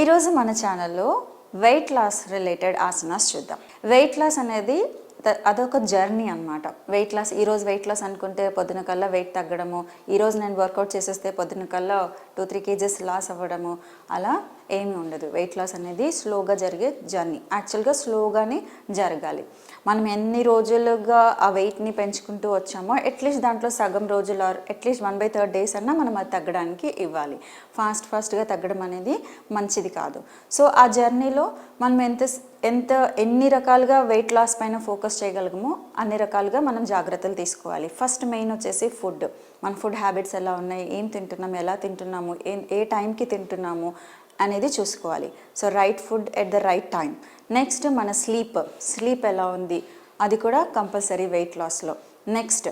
ఈరోజు మన ఛానల్లో వెయిట్ లాస్ రిలేటెడ్ ఆసనాస్ చూద్దాం. వెయిట్ లాస్ అనేది అదొక జర్నీ అనమాట వెయిట్ లాస్ ఈరోజు వెయిట్ లాస్ అనుకుంటే పొద్దున కల్లా వెయిట్ తగ్గడము ఈరోజు నేను వర్కౌట్ చేసేస్తే పొద్దున కల్లా టూ త్రీ కేజెస్ లాస్ అవ్వడము అలా ఏమీ ఉండదు. వెయిట్ లాస్ అనేది స్లోగా జరిగే జర్నీ యాక్చువల్గా స్లోగానే జరగాలి. మనం ఎన్ని రోజులుగా ఆ వెయిట్ని పెంచుకుంటూ వచ్చామో అట్లీస్ట్ దాంట్లో సగం రోజులు or at least one by third days అన్నా మనం అది తగ్గడానికి ఇవ్వాలి. ఫాస్ట్ ఫాస్ట్గా తగ్గడం అనేది మంచిది కాదు. సో ఆ జర్నీలో మనం ఎంత ఎంత ఎన్ని రకాలుగా వెయిట్ లాస్ పైన ఫోకస్ చేయగలగమో అన్ని రకాలుగా మనం జాగ్రత్తలు తీసుకోవాలి. ఫస్ట్ మెయిన్ వచ్చేసి ఫుడ్ మన ఫుడ్ హ్యాబిట్స్ ఎలా ఉన్నాయి? ఏం తింటున్నాము ఎలా తింటున్నాము? ఏ ఏ టైంకి తింటున్నాము? అనేది చూసుకోవాలి. So right food at the right time next మన స్లీప్ స్లీప్ ఎలా ఉంది? అది కూడా కంపల్సరీ వెయిట్ లాస్లో నెక్స్ట్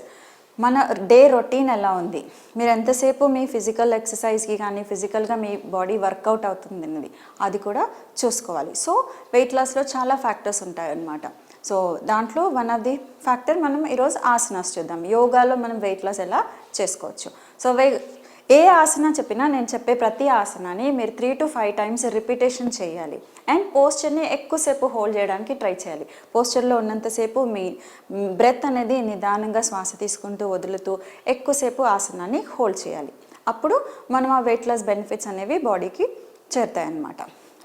మన డే రొటీన్ ఎలా ఉంది? మీరు ఎంతసేపు మీ ఫిజికల్ ఎక్సర్సైజ్కి కానీ ఫిజికల్గా మీ బాడీ వర్కౌట్ అవుతుంది అన్నది అది కూడా చూసుకోవాలి. సో వెయిట్ లాస్లో చాలా ఫ్యాక్టర్స్ ఉంటాయి అన్నమాట సో దాంట్లో వన్ ఆఫ్ ది ఫ్యాక్టర్ మనం ఈరోజు ఆసనాస్ చూద్దాం. యోగాలో మనం వెయిట్ లాస్ ఎలా చేసుకోవచ్చు? సో వే ఏ ఆసన చెప్పినా నేను చెప్పే ప్రతి ఆసనాన్ని మీరు three to five times repetition చేయాలి. అండ్ పోస్చర్ని ఎక్కువసేపు హోల్డ్ చేయడానికి ట్రై చేయాలి. పోస్చర్లో ఉన్నంతసేపు మీ బ్రెత్ అనేది నిదానంగా శ్వాస తీసుకుంటూ వదులుతూ ఎక్కువసేపు ఆసనాన్ని హోల్డ్ చేయాలి. అప్పుడు మనం ఆ వెయిట్ లాస్ బెనిఫిట్స్ అనేవి బాడీకి చేరుతాయన్నమాట.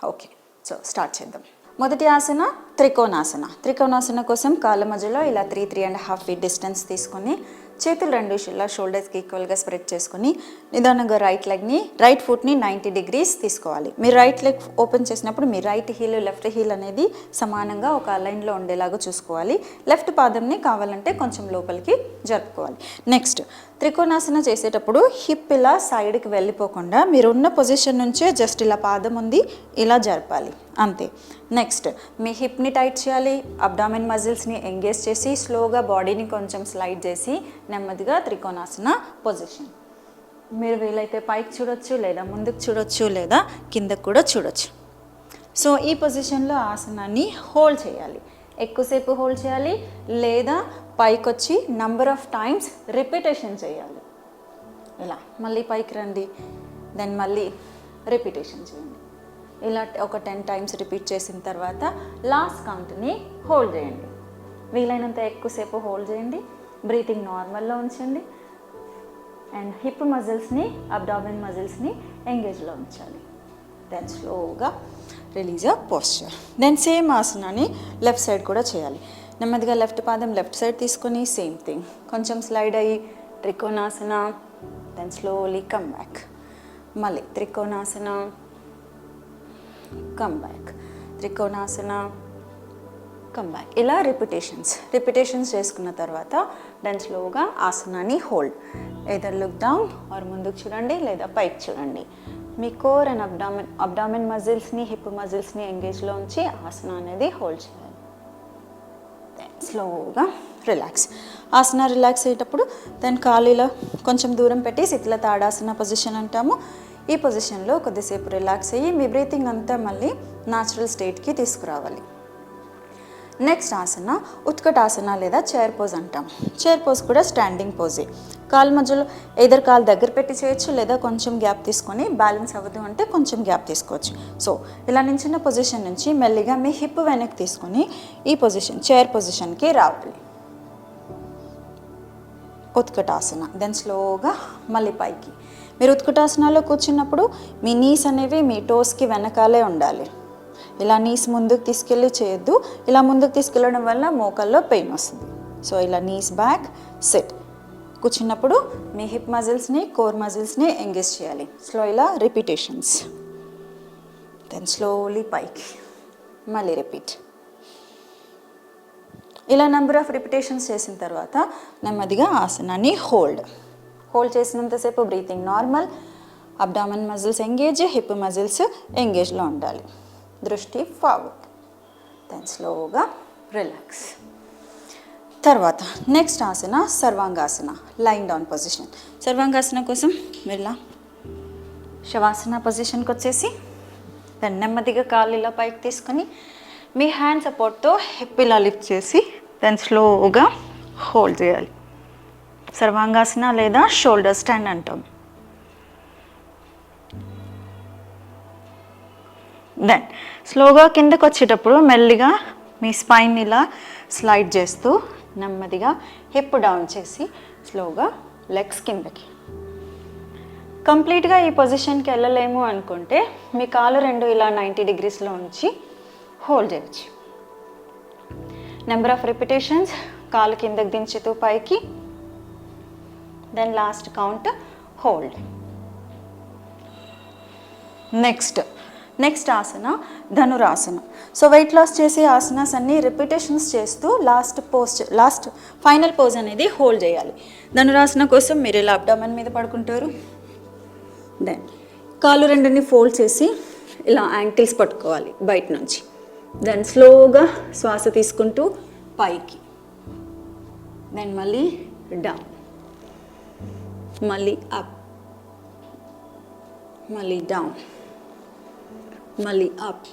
ఓకే సో స్టార్ట్ చేద్దాం. మొదటి ఆసన త్రికోణాసన. త్రికోణాసన కోసం కాళ్ళ మధ్యలో ఇలా three three and half feet distance తీసుకొని చేతులు రెండు ఇలా షోల్డర్స్కి ఈక్వల్గా స్ప్రెడ్ చేసుకుని నిదానంగా రైట్ లెగ్ని రైట్ ఫుట్ని నైంటీ డిగ్రీస్ తీసుకోవాలి. మీరు రైట్ లెగ్ ఓపెన్ చేసినప్పుడు మీ రైట్ హీల్ లెఫ్ట్ హీల్ అనేది సమానంగా ఒక లైన్లో ఉండేలాగా చూసుకోవాలి. లెఫ్ట్ పాదంని కావాలంటే కొంచెం లోపలికి జరుపుకోవాలి. నెక్స్ట్ త్రికోణాసన చేసేటప్పుడు హిప్ ఇలా సైడ్కి వెళ్ళిపోకుండా మీరు ఉన్న పొజిషన్ నుంచే జస్ట్ ఇలా పాదం ఉంది ఇలా జరపాలి అంతే. నెక్స్ట్ మీ హిప్ని టైట్ చేయాలి అబ్డామిన్ మజిల్స్ని ఎంగేజ్ చేసి స్లోగా బాడీని కొంచెం స్లైడ్ చేసి నెమ్మదిగా త్రికోణాసన పొజిషన్ మీరు వీలైతే పైకి చూడొచ్చు లేదా ముందుకు చూడొచ్చు లేదా కిందకు కూడా చూడొచ్చు. సో ఈ పొజిషన్లో ఆసనాన్ని హోల్డ్ చేయాలి. ఎక్కువసేపు హోల్డ్ చేయాలి లేదా పైకి వచ్చి నంబర్ ఆఫ్ టైమ్స్ రిపీటేషన్ చేయాలి. ఇలా మళ్ళీ పైకి రండి. దెన్ మళ్ళీ రిపీటేషన్ చేయండి. ఇలా ఒక టెన్ టైమ్స్ రిపీట్ చేసిన తర్వాత లాస్ట్ కౌంట్ని హోల్డ్ చేయండి. వీలైనంత ఎక్కువసేపు హోల్డ్ చేయండి. బ్రీతింగ్ నార్మల్లో ఉంచండి. అండ్ హిప్ మజిల్స్ని అబ్డామిన్ మజిల్స్ని ఎంగేజ్లో ఉంచాలి. దెన్ స్లోగా రిలీజ్ అ పోస్చర్ దెన్ సేమ్ ఆసనాన్ని లెఫ్ట్ సైడ్ కూడా చేయాలి నెమ్మదిగా లెఫ్ట్ పాదం లెఫ్ట్ సైడ్ తీసుకొని సేమ్ థింగ్ కొంచెం స్లైడ్ అయ్యి trikonasana then slowly come back మళ్ళీ trikonasana come back trikonasana come back ఇలా రిపిటేషన్స్ రిపిటేషన్స్ చేసుకున్న తర్వాత డెన్ స్లోగా ఆసనాన్ని hold either look down or ముందుకు చూడండి లేదా పైకి చూడండి. మీ కోర్ అండ్ అబ్డామిన్ అబ్డామిన్ మజిల్స్ని హిప్ మజిల్స్ని ఎంగేజ్లో ఉంచి ఆసన అనేది హోల్డ్ చేయాలి. స్లోగా రిలాక్స్ ఆసన రిలాక్స్ అయ్యేటప్పుడు దాని ఖాళీలో కొంచెం దూరం పెట్టి శిథిల తాడాసన పొజిషన్ అంటాము. ఈ పొజిషన్లో కొద్దిసేపు రిలాక్స్ అయ్యి మీ బ్రీతింగ్ అంతా మళ్ళీ న్యాచురల్ స్టేట్కి తీసుకురావాలి. నెక్స్ట్ ఆసన ఉత్కటాసన లేదా చైర్ పోజ్ అంటాం. చైర్ పోజ్ కూడా స్టాండింగ్ పోజే కాలు మధ్యలో ఎదర్ కాలు దగ్గర పెట్టి చేయొచ్చు లేదా కొంచెం గ్యాప్ తీసుకొని బ్యాలెన్స్ అవ్వదు అంటే కొంచెం గ్యాప్ తీసుకోవచ్చు. సో ఇలా నించిన పొజిషన్ నుంచి మెల్లిగా మీ హిప్ వెనక్కి తీసుకొని ఈ పొజిషన్ చైర్ పొజిషన్కి రావాలి. ఉత్కటాసన దెన్ స్లోగా మళ్ళీ పైకి. మీరు ఉత్కటాసనాలో కూర్చున్నప్పుడు మీ నీస్ అనేవి మీ టోస్కి వెనకాలే ఉండాలి. ఇలా నీస్ ముందుకు తీసుకెళ్ళి చేయొద్దు. ఇలా ముందుకు తీసుకెళ్ళడం వల్ల మోకాల్లో పెయిన్ వస్తుంది. సో ఇలా నీస్ బ్యాక్ సెట్. కూర్చున్నప్పుడు మీ హిప్ మజిల్స్ని కోర్ మజిల్స్ని ఎంగేజ్ చేయాలి. స్లో ఇలా రిపీటేషన్స్. దెన్ స్లోలీ పైకి. మళ్ళీ రిపీట్. ఇలా నెంబర్ ఆఫ్ రిపిటేషన్స్ చేసిన తర్వాత నెమ్మదిగా ఆసనాన్ని hold hold చేసినంతసేపు breathing normal abdomen muscles engage hip muscles ఎంగేజ్లో ఉండాలి. దృష్టి ఫార్వర్డ్ దెన్ స్లోగా రిలాక్స్ తర్వాత next asana sarvangasana line down position sarvangasana కోసం వెళ్ళా. శవాసన పొజిషన్కి వచ్చేసి దాన్ని నెమ్మదిగా కాళ్ళు ఇలా పైకి తీసుకొని మీ హ్యాండ్ సపోర్ట్తో హిప్ ఇలా లిఫ్ట్ చేసి దాన్ని స్లోగా హోల్డ్ చేయాలి. సర్వాంగాసన లేదా షోల్డర్ స్టాండ్ అంటాం. దెన్ స్లోగా కిందకు వచ్చేటప్పుడు మెల్లిగా మీ స్పైన్ ఇలా స్లైడ్ చేస్తూ నెమ్మదిగా హిప్ డౌన్ చేసి స్లోగా లెగ్స్ కిందకి. కంప్లీట్గా ఈ పొజిషన్కి వెళ్ళలేము అనుకుంటే మీ కాలు రెండు ఇలా నైంటీ డిగ్రీస్లో ఉంచి హోల్డ్ చేయొచ్చు. నెంబర్ ఆఫ్ రిపిటేషన్స్ కాలు కిందకి దించుతూ పైకి then last count hold next next asana dhanurasana. So weight loss చేసే ఆసనాస్ అన్ని రిపిటేషన్స్ చేస్తూ last post last final pose అనేది హోల్డ్ చేయాలి. ధనురాసన కోసం మీరు ఇలా అబ్డామన్ మీద పడుకుంటారు? దెన్ కాలు రెండుని ఫోల్డ్ చేసి ఇలా యాంకిల్స్ పట్టుకోవాలి బయట నుంచి. దెన్ స్లోగా శ్వాస తీసుకుంటూ పైకి. దెన్ మళ్ళీ డౌన్ మళ్ళీ అప్ మళ్ళీ డౌన్ మళ్ళీ అప్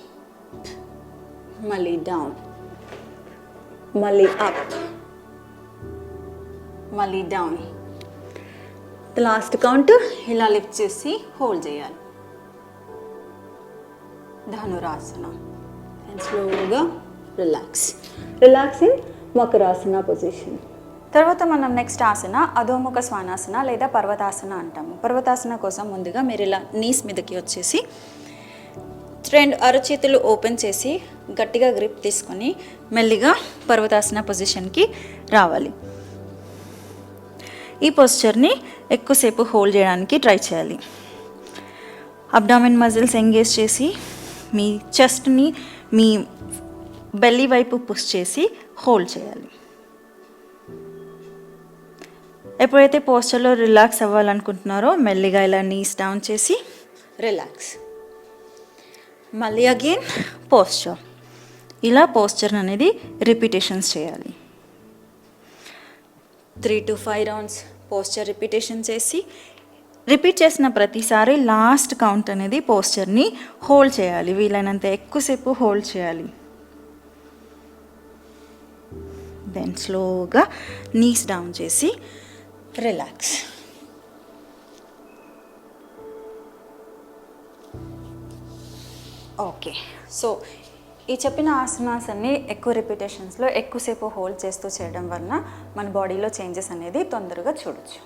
మళ్ళీ డౌన్ మళ్ళీ అప్ మళ్ళీ డౌన్ లాస్ట్ కౌంట్ ఇలా లిఫ్ట్ చేసి హోల్డ్ చేయాలి. ధనురాసన. అండ్ స్లోగా రిలాక్స్ రిలాక్సింగ్ మకరాసన పొజిషన్ తర్వాత మనం నెక్స్ట్ ఆసన అధోముఖ స్వానాసన లేదా పర్వతాసన అంటాము. పర్వతాసన కోసం ముందుగా మీరు ఇలా నీస్ మీదకి వచ్చేసి రెండు అరచేతులు ఓపెన్ చేసి గట్టిగా గ్రిప్ తీసుకొని మెల్లిగా పర్వతాసన పొజిషన్కి రావాలి. ఈ పోస్చర్ని ఎక్కువసేపు హోల్డ్ చేయడానికి ట్రై చేయాలి. అబ్డామిన్ మజిల్స్ ఎంగేజ్ చేసి మీ చెస్ట్ని మీ బెల్లీ వైపు పుష్ చేసి హోల్డ్ చేయాలి. ఎప్పుడైతే పోస్చర్లో రిలాక్స్ అవ్వాలనుకుంటున్నారో మెల్లిగా ఇలా నీస్ డౌన్ చేసి రిలాక్స్ మళ్ళీ అగైన్ పోస్చర్ ఇలా పోస్చర్ అనేది రిపీటేషన్స్ చేయాలి. Three to five rounds posture repetition చేసి రిపీట్ చేసిన ప్రతిసారి లాస్ట్ కౌంట్ అనేది పోస్చర్ని హోల్డ్ చేయాలి. వీలైనంత ఎక్కువసేపు హోల్డ్ చేయాలి. దెన్ స్లోగా నీస్ డౌన్ చేసి రిలాక్స్ ఓకే. సో ఈ చెప్పిన ఆసనాస్ అన్ని ఎక్కువ రిపిటేషన్స్లో ఎక్కువసేపు హోల్డ్ చేస్తూ చేయడం వలన మన బాడీలో చేంజెస్ అనేది తొందరగా చూడొచ్చు.